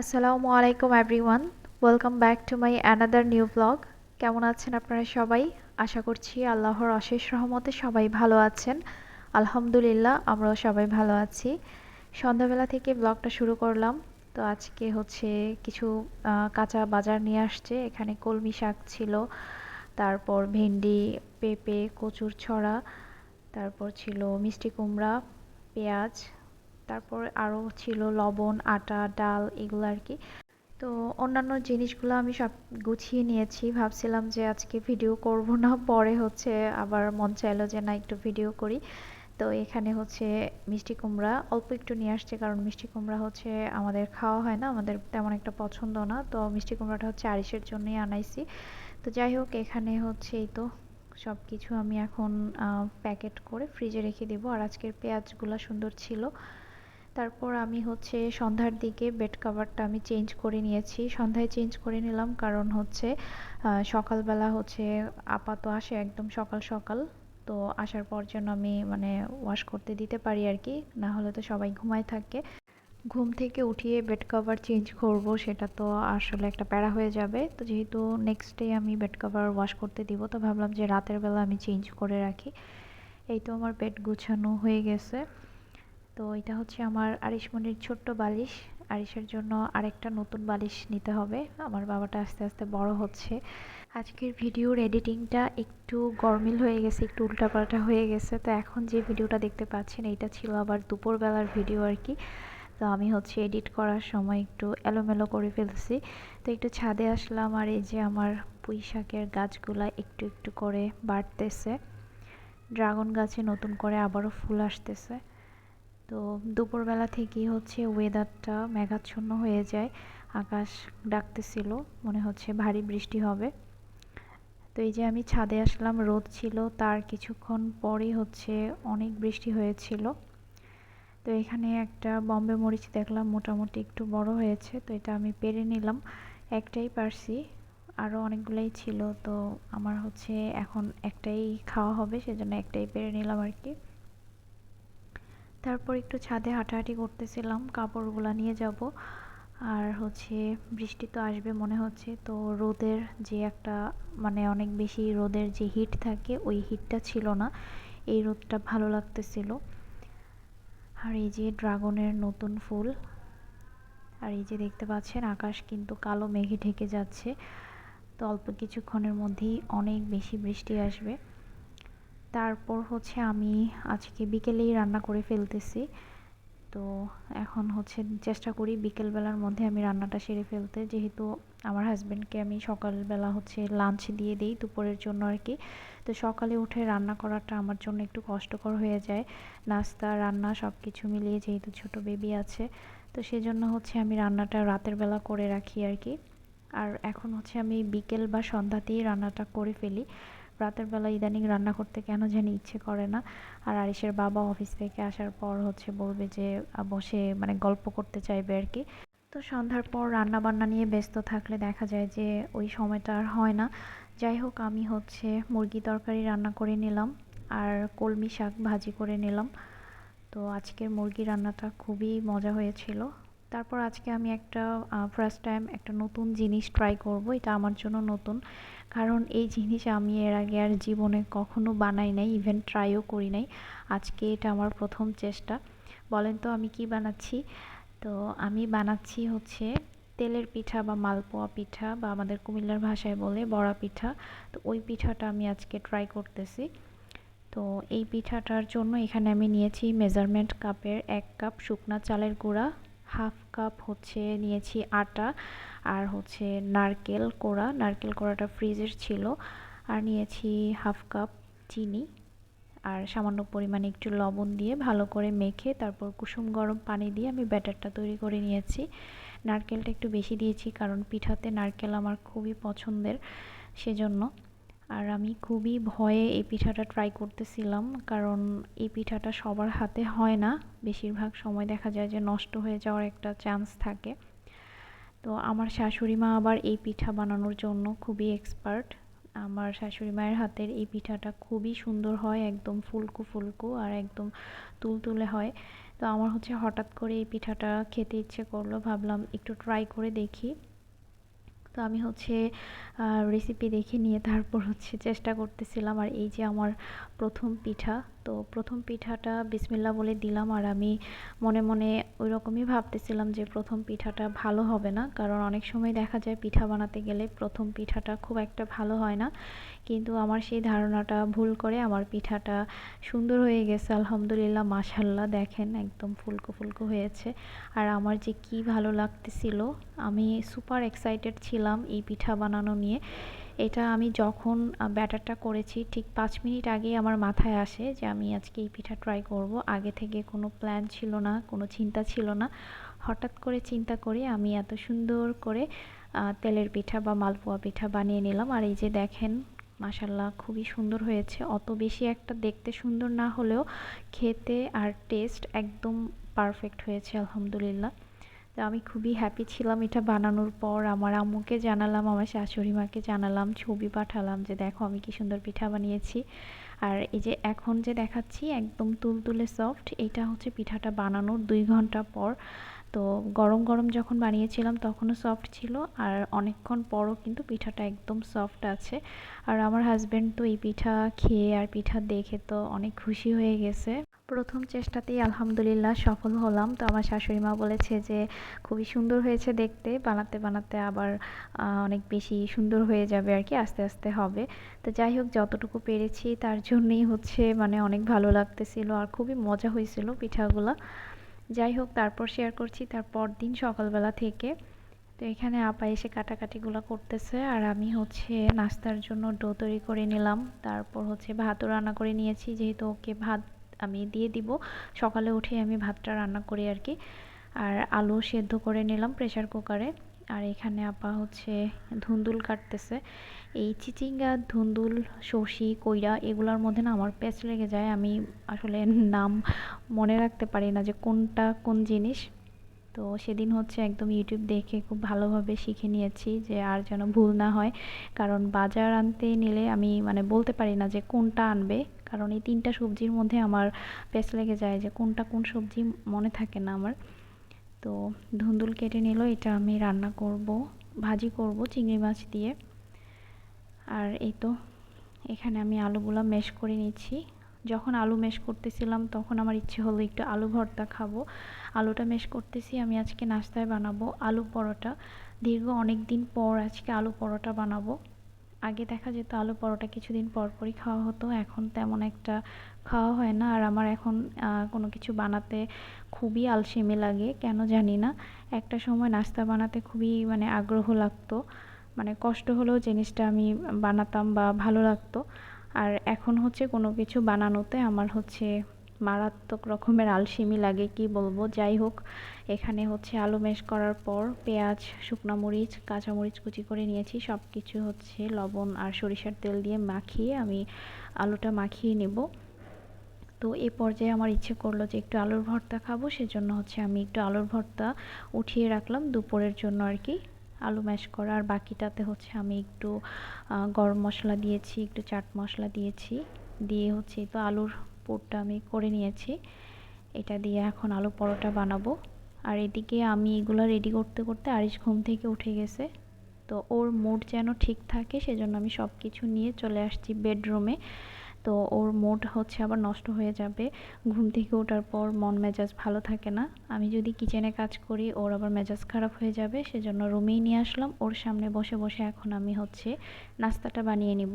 আসসালামু আলাইকুম everyone welcome back to my another new blog কেমন আছেন আপনারা সবাই? আশা করছি আল্লাহর অশেষ রহমতে সবাই ভালো আছেন। আলহামদুলিল্লাহ, আমরাও সবাই ভালো আছি। সন্ধ্যাবেলা থেকে ব্লগটা শুরু করলাম। তো আজকে হচ্ছে কিছু কাঁচা বাজার নিয়ে আসছে। এখানে কলমি শাক ছিল, তারপর ভেন্ডি, পেঁপে, কচুর ছড়া, তারপর ছিল মিষ্টি কুমড়া, পেঁয়াজ তারপর আরও ছিল লবণ, আটা, ডাল এগুলো আর কি। তো অন্যান্য জিনিসগুলো আমি সব গুছিয়ে নিয়েছি। ভাবছিলাম যে আজকে ভিডিও করব না, পরে হচ্ছে আবার মন চাইলো যে না একটু ভিডিও করি। তো এখানে হচ্ছে মিষ্টি কুমড়া, অল্প একটু নিয়ে আসছে কারণ মিষ্টি কুমড়া হচ্ছে আমাদের খাওয়া হয় না, আমাদের তেমন একটা পছন্দ না। তো মিষ্টি কুমড়াটা হচ্ছে আরিসের জন্যই আনাইছি। তো যাই হোক, এখানে হচ্ছে এই তো সব কিছু আমি এখন প্যাকেট করে ফ্রিজে রেখে দেবো। আর আজকের পেঁয়াজগুলো সুন্দর ছিল। তারপর আমি হচ্ছে সন্ধ্যার দিকে বেড কাভারটা আমি চেঞ্জ করে নিয়েছি। সন্ধ্যায় চেঞ্জ করে নিলাম কারণ হচ্ছে সকালবেলা হচ্ছে আপাত আসে একদম সকাল সকাল। তো আসার পর যেন আমি মানে ওয়াশ করতে দিতে পারি আর কি না হলে তো সবাই ঘুমায় থাকে। ঘুম থেকে উঠিয়ে বেড কভার চেঞ্জ করব সেটা তো আসলে একটা প্যারা হয়ে যাবে। তো যেহেতু নেক্সট ডে আমি বেড কভার ওয়াশ করতে দিব, তো ভাবলাম যে রাতের বেলা আমি চেঞ্জ করে রাখি। এই তো আমার বেড গুছানো হয়ে গেছে। তো এটা হচ্ছে আমার আরিশমণির ছোট্ট বালিশ। আরিশের জন্য আরেকটা নতুন বালিশ নিতে হবে। আমার বাবাটা আস্তে আস্তে বড় হচ্ছে। আজকের ভিডিওর এডিটিংটা একটু গরমিল হয়ে গেছে, একটু উল্টাপাল্টা হয়ে গেছে। তো এখন যে ভিডিওটা দেখতে পাচ্ছেন, এইটা ছিল আবার দুপুরবেলার ভিডিও আর কি। তো আমি হচ্ছে এডিট করার সময় একটু এলোমেলো করে ফেলছি। তো একটু ছাদে আসলাম আর এই যে আমার পুঁই শাকের গাছগুলা একটু একটু করে বাড়তেছে। ড্রাগন গাছে নতুন করে আবারও ফুল আসতেছে। তো দুপুরবেলা থেকেই হচ্ছে ওয়েদারটা মেঘাচ্ছন্ন হয়ে যায়। আকাশ ডাকতেছিল, মনে হচ্ছে ভারী বৃষ্টি হবে। তো এই যে আমি ছাদে আসলাম, রোদ ছিল, তার কিছুক্ষণ পরেই হচ্ছে অনেক বৃষ্টি হয়েছিল। তো এখানে একটা বম্বে মরিচ দেখলাম, মোটামুটি একটু বড় হয়েছে, তো এটা আমি পেরে নিলাম। একটাই পারছি আরও অনেকগুলোই ছিল, তো আমার হচ্ছে এখন একটাই খাওয়া হবে, সেজন্য একটাই পেরে নিলাম আর কি। তারপর একটু ছাদে হাঁটাহাঁটি করতেছিলাম, কাপড়গুলো নিয়ে যাব। আর হচ্ছে বৃষ্টি তো আসবে মনে হচ্ছে, তো রোদের যে একটা মানে অনেক বেশি রোদের যে হিট থাকে, ওই হিটটা ছিল না। এই রোদটা ভালো লাগতেছিল। আর এই যে ড্রাগনের নতুন ফুল, আর এই যে দেখতে পাচ্ছেন আকাশ কিন্তু কালো মেঘে ঢেকে যাচ্ছে। তো অল্প কিছুক্ষণের মধ্যেই অনেক বেশি বৃষ্টি আসবে। তারপর হচ্ছে আমি আজকে বিকেলেই রান্না করে ফেলতেছি। তো এখন হচ্ছে চেষ্টা করি বিকেলবেলার মধ্যে আমি রান্নাটা সেরে ফেলতে। যেহেতু আমার হাজব্যান্ডকে আমি সকালবেলা হচ্ছে লাঞ্চ দিয়ে দিই, দুপুরের জন্য আর কি তো সকালে উঠে রান্না করাটা আমার জন্য একটু কষ্টকর হয়ে যায়। নাস্তা, রান্না সব কিছু মিলিয়ে যেহেতু ছোট বেবি আছে, তো সেজন্য হচ্ছে আমি রান্নাটা রাতের বেলা করে রাখি আর কি আর এখন হচ্ছে আমি বিকেল বা সন্ধ্যাতেই রান্নাটা করে ফেলি। রাতের বেলা ইদানিং রান্না করতে কেন জানি ইচ্ছে করে না। আর আরিসের বাবা অফিস থেকে আসার পর হচ্ছে বলবে যে বসে মানে গল্প করতে চাইবে আর কি। তো সন্ধ্যার পর রান্না বান্না নিয়ে ব্যস্ত থাকলে দেখা যায় যে, ওই সময়টা আর হয় না। যাই হোক, আমি হচ্ছে মুরগি তরকারি রান্না করে নিলাম আর কলমি শাক ভাজি করে নিলাম। তো আজকের মুরগি রান্নাটা খুবই মজা হয়েছিল। তারপর আজকে আমি একটা ফার্স্ট টাইম একটা নতুন জিনিস ট্রাই করব। এটা আমার জন্য নতুন। কারণ এই জিনিস আমি এর আগে আর জীবনে কখনো বানাই নাই ইভেন ট্রাইও করি নাই। আজকে এটা আমার প্রথম চেষ্টা। বলেন তো আমি কি বানাচ্ছি? তো আমি বানাচ্ছি হচ্ছে তেলের পিঠা বা মালপোয়া পিঠা বা আমাদের কুমিল্লার ভাষায় বলে বড়া পিঠা। তো ওই পিঠাটা আমি আজকে ট্রাই করতেছি। তো এই পিঠাটার জন্য এখানে আমি নিয়েছি মেজারমেন্ট কাপের এক কাপ শুকনা চালের গুঁড়া। হাফ কাপ হচ্ছে নিয়েছি আটা আর হচ্ছে নারকেল কোড়া। নারকেল কোড়াটা ফ্রিজের ছিল। আর নিয়েছি হাফ কাপ চিনি আর সামান্য পরিমাণে একটু লবণ দিয়ে ভালো করে মেখে তারপর কুসুম গরম পানি দিয়ে আমি ব্যাটারটা তৈরি করে নিয়েছি। নারকেলটা একটু বেশি দিয়েছি কারণ পিঠাতে নারকেল আমার খুবই পছন্দের, সেজন্য। আর আমি খুবই ভয়ে এই পিঠাটা ট্রাই করতেছিলাম, কারণ এই পিঠাটা সবার হাতে হয় না। বেশিরভাগ সময় দেখা যায় যে নষ্ট হয়ে যাওয়ার একটা চান্স থাকে। তো আমার শাশুড়ি মা আবার এই পিঠা বানানোর জন্য খুবই এক্সপার্ট আমার শাশুড়ি মায়ের হাতের এই পিঠাটা খুবই সুন্দর হয়, একদম ফুলকু ফুলকু আর একদম তুলতুলে হয়। তো আমার হচ্ছে হঠাৎ করে এই পিঠাটা খেতে ইচ্ছে করল, ভাবলাম একটু ট্রাই করে দেখি। তো আমি হচ্ছে রেসিপি দেখে নিয়ে তারপর হচ্ছে চেষ্টা করতেছিলাম। আর এই যে আমার প্রথম পিঠা তো প্রথম পিঠাটা বিসমিল্লা বলে দিলাম আর আমি মনে মনে ওই রকমই ভাবতেছিলাম যে প্রথম পিঠাটা ভালো হবে না। কারণ অনেক সময় দেখা যায় পিঠা বানাতে গেলে প্রথম পিঠাটা খুব একটা ভালো হয় না। কিন্তু আমার সেই ধারণাটা ভুল করে আমার পিঠাটা সুন্দর হয়ে গেছে, আলহামদুলিল্লাহ মাশাল্লাহ দেখেন একদম ফুলকো ফুলকো হয়েছে। আর আমার যে কি ভালো লাগতেছিল, আমি সুপার এক্সাইটেড ছিলাম এই পিঠা বানানো নিয়ে। এটা আমি যখন ব্যাটারটা করেছি, ঠিক পাঁচ মিনিট আগেই আমার মাথায় আসে যে আমি আজকে এই পিঠা ট্রাই করব। আগে থেকে কোনো প্ল্যান ছিল না, কোনো চিন্তা ছিল না। হঠাৎ করে চিন্তা করে আমি এত সুন্দর করে তেলের পিঠা বা মালপোয়া পিঠা বানিয়ে নিলাম। আর এই যে দেখেন মাসাল্লাহ খুবই সুন্দর হয়েছে। অত বেশি একটা দেখতে সুন্দর না হলেও খেতে আর টেস্ট একদম পারফেক্ট হয়েছে, আলহামদুলিল্লাহ। তো আমি খুবই হ্যাপি ছিলাম এটা বানানোর পর। আমার আম্মুকে জানালাম, আমার শাশুড়ি মাকে জানালাম, ছবি পাঠালাম যে, দেখো আমি কি সুন্দর পিঠা বানিয়েছি। আর এই যে এখন যে দেখাচ্ছি একদম তুলতুলে সফট এটা হচ্ছে পিঠাটা বানানোর দুই ঘণ্টা পর। তো গরম গরম যখন বানিয়েছিলাম তখনও সফট ছিল আর অনেকক্ষণ পরও কিন্তু পিঠাটা একদম সফট আছে। আর আমার হাজব্যান্ড তো এই পিঠা খেয়ে আর পিঠা দেখে তো অনেক খুশি হয়ে গেছে। প্রথম চেষ্টাতেই আলহামদুলিল্লাহ সফল হলাম। তো আমার শাশুড়ি মা বলেছে যে, খুবই সুন্দর হয়েছে দেখতে। বানাতে বানাতে আবার অনেক বেশি সুন্দর হয়ে যাবে আর কি, আস্তে আস্তে হবে। তো যাই হোক, যতটুকু পেরেছি তার জন্যই হচ্ছে মানে অনেক ভালো লাগতেছিল আর খুবই মজা হয়েছিল পিঠাগুলা। যাই হোক, তারপর শেয়ার করছি তারপর দিন সকালবেলা থেকে। তো এখানে আপা এসে কাটাকাটিগুলো করতেছে আর আমি হচ্ছে নাস্তার জন্য ডো তৈরি করে নিলাম। তারপর হচ্ছে ভাতও রান্না করে নিয়েছি, যেহেতু ওকে ভাত আমি দিয়ে দিব। সকালে উঠে আমি ভাতটা রান্না করি আর কি আর আলু সেদ্ধ করে নিলাম প্রেশার কুকারে আর এখানে আপা হচ্ছে ধুন্দুল কাটতেছে। এই চিচিঙ্গা, ধুন্দুল সর্ষি কইরা এগুলোর মধ্যে না আমার প্যাচ লেগে যায়। আমি আসলে নাম মনে রাখতে পারি না যে কোনটা কোন জিনিস। তো সেদিন হচ্ছে একদম ইউটিউব দেখে খুব ভালোভাবে শিখে নিয়েছি যে আর যেন ভুল না হয়। কারণ বাজার আনতে নিলে আমি মানে বলতে পারি না যে কোনটা আনবে। কারণ এই তিনটা সবজির মধ্যে আমার পেস লেগে যায় যে কোনটা কোন সবজি মনে থাকে না আমার। তো ধুন্দুল কেটে নিল, এটা আমি রান্না করব, ভাজি করব চিংড়ি মাছ দিয়ে। আর এই তো এখানে আমি আলুগুলো মেশ করে নিচ্ছি। যখন আলু মেশ করতেছিলাম তখন আমার ইচ্ছে হলো একটু আলু ভর্তা খাব। আলুটা মেশ করতেছি, আমি আজকে নাস্তায় বানাবো আলু পরোটা। দীর্ঘ অনেক দিন পর আজকে আলু পরোটা বানাবো। আগে দেখা যেত আলু পরোটা কিছুদিন পর পরই খাওয়া হতো, এখন তেমন একটা খাওয়া হয় না। আর আমার এখন কোনো কিছু বানাতে খুবই আলসেমি লাগে, কেন জানি না। একটা সময় নাস্তা বানাতে খুবই মানে আগ্রহ লাগতো। মানে কষ্ট হলেও জিনিসটা আমি বানাতাম বা ভালো লাগতো। আর এখন হচ্ছে কোনো কিছু বানানোতে আমার হচ্ছে মারাত্মক রকমের আলসেমি লাগে, কি বলব? যাই হোক, এখানে হচ্ছে আলু মেশ করার পর পেঁয়াজ, শুকনা মরিচ কাঁচামরিচ কুচি করে নিয়েছি। সব কিছু হচ্ছে লবণ আর সরিষার তেল দিয়ে মাখিয়ে আমি আলুটা মাখিয়ে নেব। তো এ পর্যায়ে আমার ইচ্ছে করল যে একটু আলুর ভর্তা খাব, সেজন্য হচ্ছে আমি একটু আলুর ভর্তা উঠিয়ে রাখলাম দুপুরের জন্য আর কি। আলু ম্যাশ করা, আর বাকিটাতে হচ্ছে আমি একটু গরম মশলা দিয়েছি, একটু চাট মশলা দিয়েছি। দিয়ে হচ্ছে তো আলুর পুরটা আমি করে নিয়েছি। এটা দিয়ে এখন আলু পরোটা বানাবো। আর এদিকে আমি এগুলো রেডি করতে করতে আরিশ ঘুম থেকে উঠে গেছে। তো ওর মুড যেন ঠিক থাকে, সেজন্য আমি সব কিছু নিয়ে চলে আসছি বেডরুমে তো ওর মুড হচ্ছে আবার নষ্ট হয়ে যাবে। ঘুম থেকে ওঠার পর মন মেজাজ ভালো থাকে না। আমি যদি কিচেনে কাজ করি, ওর আবার মেজাজ খারাপ হয়ে যাবে, সেজন্য রুমেই নিয়ে আসলাম। ওর সামনে বসে বসে এখন আমি হচ্ছে নাস্তাটা বানিয়ে নিব।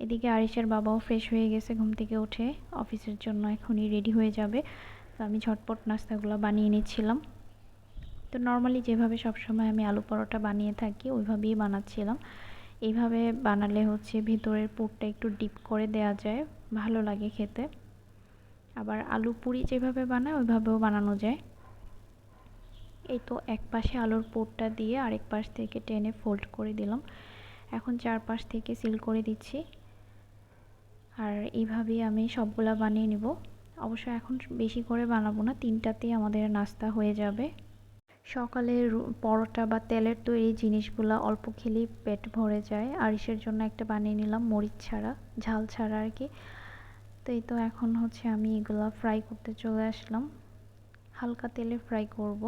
এদিকে আরিসের বাবাও ফ্রেশ হয়ে গেছে ঘুম থেকে উঠে। অফিসের জন্য এখনই রেডি হয়ে যাবে। তো আমি ঝটপট নাস্তাগুলো বানিয়ে নিচ্ছিলাম। তো নর্মালি যেভাবে সবসময় আমি আলু পরোটা বানিয়ে থাকি, ওইভাবেই বানাচ্ছিলাম। এইভাবে বানালে হচ্ছে ভিতরের পুরটা একটু ডিপ করে দেয়া যায়, ভালো লাগে খেতে। আবার আলু পুরি যেভাবে বানায়, ওইভাবেও বানানো যায়। এই তো এক পাশে আলুর পুরটা দিয়ে আরেক পাশ থেকে টেনে ফোল্ড করে দিলাম। এখন চারপাশ থেকে সিল করে দিচ্ছি। আর এইভাবেই আমি সবগুলা বানিয়ে নিব। অবশ্য এখন বেশি করে বানাবো না, তিনটাতেই আমাদের নাস্তা হয়ে যাবে। সকালে পরোটা বা তেলের তৈরি জিনিসগুলো অল্প খেলেই পেট ভরে যায়। আরিসের জন্য একটা বানিয়ে নিলাম, মরিচ ছাড়া, ঝাল ছাড়া আর কি। তো এই তো এখন হচ্ছে আমি এগুলো ফ্রাই করতে চলে আসলাম। হালকা তেলে ফ্রাই করব।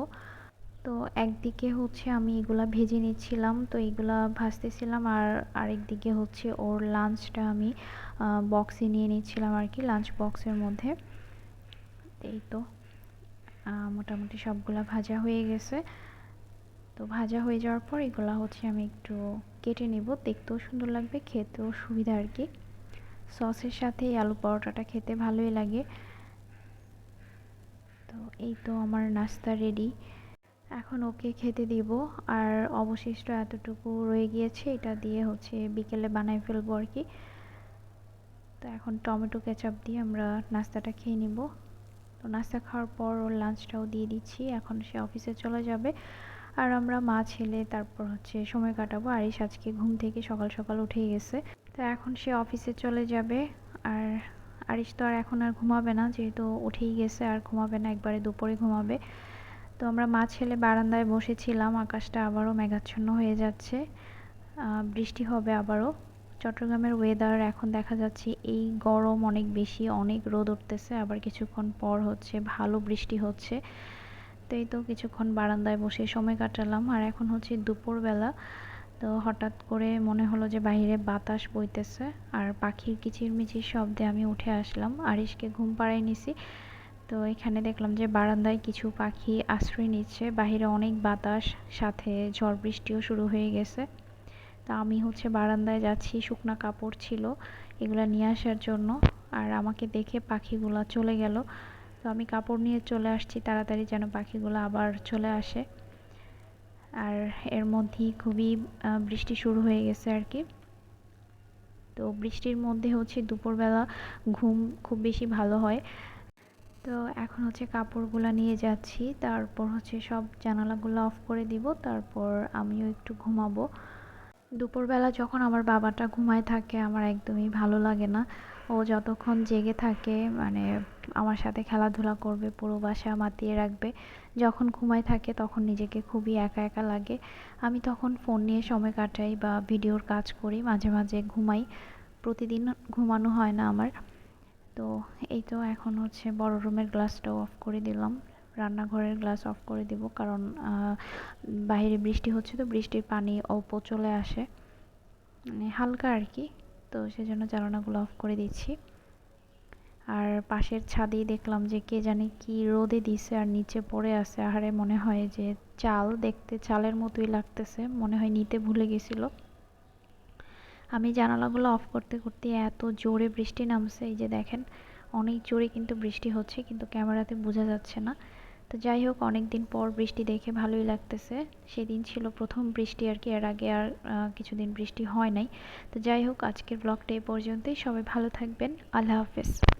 তো একদিকে হচ্ছে আমি এগুলা ভেজে নিচ্ছিলাম, তো এগুলা ভাজতেছিলাম আর আরেক দিকে হচ্ছে ওর লাঞ্চটা আমি বক্সে নিয়ে নিচ্ছিলাম আর কি লাঞ্চ বক্সের মধ্যে। এই তো মোটামুটি সবগুলা ভাজা হয়ে গেছে। তো ভাজা হয়ে যাওয়ার পর এগুলা হচ্ছে আমি একটু কেটে নেব, দেখতেও সুন্দর লাগবে, খেতেও সুবিধা আর কি। সসের সাথে এই আলু পরোটাটা খেতে ভালোই লাগে। তো এই তো আমার নাস্তা রেডি এখন ওকে খেতে দিব। আর অবশিষ্ট এতটুকু রয়ে গিয়েছে, এটা দিয়ে হচ্ছে বিকেলে বানাই ফেলব আর কি। তো এখন টমেটো কেচাপ দিয়ে আমরা নাস্তাটা খেয়ে নিব। তো নাস্তা খাওয়ার পর ওর লাঞ্চটাও দিয়ে দিচ্ছি। এখন সে অফিসে চলে যাবে। আর আমরা মা, ছেলে, তারপর হচ্ছে সময় কাটাবো। আরিস আজকে ঘুম থেকে সকাল সকাল উঠে গেছে। তো এখন সে অফিসে চলে যাবে। আর আরিস তো আর এখন আর ঘুমাবে না, যেহেতু উঠেই গেছে, আর ঘুমাবে না, একবারে দুপুরে ঘুমাবে। তো আমরা মা ছেলে বারান্দায় বসেছিলাম, আকাশটা আবারও মেঘাচ্ছন্ন হয়ে যাচ্ছে। বৃষ্টি হবে আবারও। চট্টগ্রামের ওয়েদার এখন দেখা যাচ্ছে এই গরম অনেক বেশি, অনেক রোদ উঠতেছে, আবার কিছুক্ষণ পর হচ্ছে ভালো বৃষ্টি হচ্ছে। তো এই তো কিছুক্ষণ বারান্দায় বসে সময় কাটালাম, আর এখন হচ্ছে দুপুরবেলা। তো হঠাৎ করে মনে হলো যে বাইরে বাতাস বইতেছে, আর পাখির কিচিরমিচির শব্দে আমি উঠে আসলাম। আরিশকে ঘুম পাড়াই নিছি। তো এখানে দেখলাম যে বারান্দায় কিছু পাখি আশ্রয় নিচ্ছে। বাহিরে অনেক বাতাস, সাথে ঝড় বৃষ্টিও শুরু হয়ে গেছে। তা আমি হচ্ছে বারান্দায় যাচ্ছি, শুকনা কাপড় ছিল এগুলো নিয়ে আসার জন্য। আর আমাকে দেখে পাখিগুলো চলে গেল। তো আমি কাপড় নিয়ে চলে আসছি, তাড়াতাড়ি যেন পাখিগুলো আবার চলে আসে। আর এর মধ্যেই খুবই বৃষ্টি শুরু হয়ে গেছে আর কি। তো বৃষ্টির মধ্যে হচ্ছে দুপুরবেলা ঘুম খুব বেশি ভালো হয়। তো এখন হচ্ছে কাপড়গুলো নিয়ে যাচ্ছি। তারপর হচ্ছে সব জানালাগুলো অফ করে দিব, তারপর আমিও একটু ঘুমাবো। দুপুরবেলা যখন আমার বাবাটা ঘুমায় থাকে, আমার একদমই ভালো লাগে না। ও যতক্ষণ জেগে থাকে মানে আমার সাথে খেলাধুলা করবে, পুরো বাসা মাতিয়ে রাখবে। যখন ঘুমায় থাকে, তখন নিজেকে খুবই একা একা লাগে। আমি তখন ফোন নিয়ে সময় কাটাই বা ভিডিওর কাজ করি, মাঝে মাঝে ঘুমাই। প্রতিদিন ঘুমানো হয় না আমার। তো এই তো এখন হচ্ছে বড় রুমের গ্লাসটাও অফ করে দিলাম। রান্নাঘরের গ্লাস অফ করে দিব কারণ বাইরে বৃষ্টি হচ্ছে তো বৃষ্টির পানি অল্প চলে আসে। মানে হালকা আর কি, তো সেজন্য জানালাগুলো অফ করে দিচ্ছি। আর পাশের ছাদেই দেখলাম যে কে জানি কি রোদে দিছে আর নিচে পড়ে আছে। আহারে মনে হয় যে চাল, দেখতে চালের মতোই লাগতেছে, মনে হয় নিতে ভুলে গেছিল। আমি জানালাগুলো অফ করতে করতে এত জোরে বৃষ্টি নামছে, এই যে দেখেন, অনেক জোরে কিন্তু বৃষ্টি হচ্ছে, কিন্তু ক্যামেরাতে বোঝা যাচ্ছে না। তো যাই হোক অনেক দিন পর বৃষ্টি দেখে ভালোই লাগতেছে। সেদিন ছিল প্রথম বৃষ্টি আর কি, এর আগে আর কিছুদিন বৃষ্টি হয় নাই। তো যাই হোক, আজকের ব্লগটা এ পর্যন্তই। সবাই ভালো থাকবেন। আল্লাহ হাফেজ।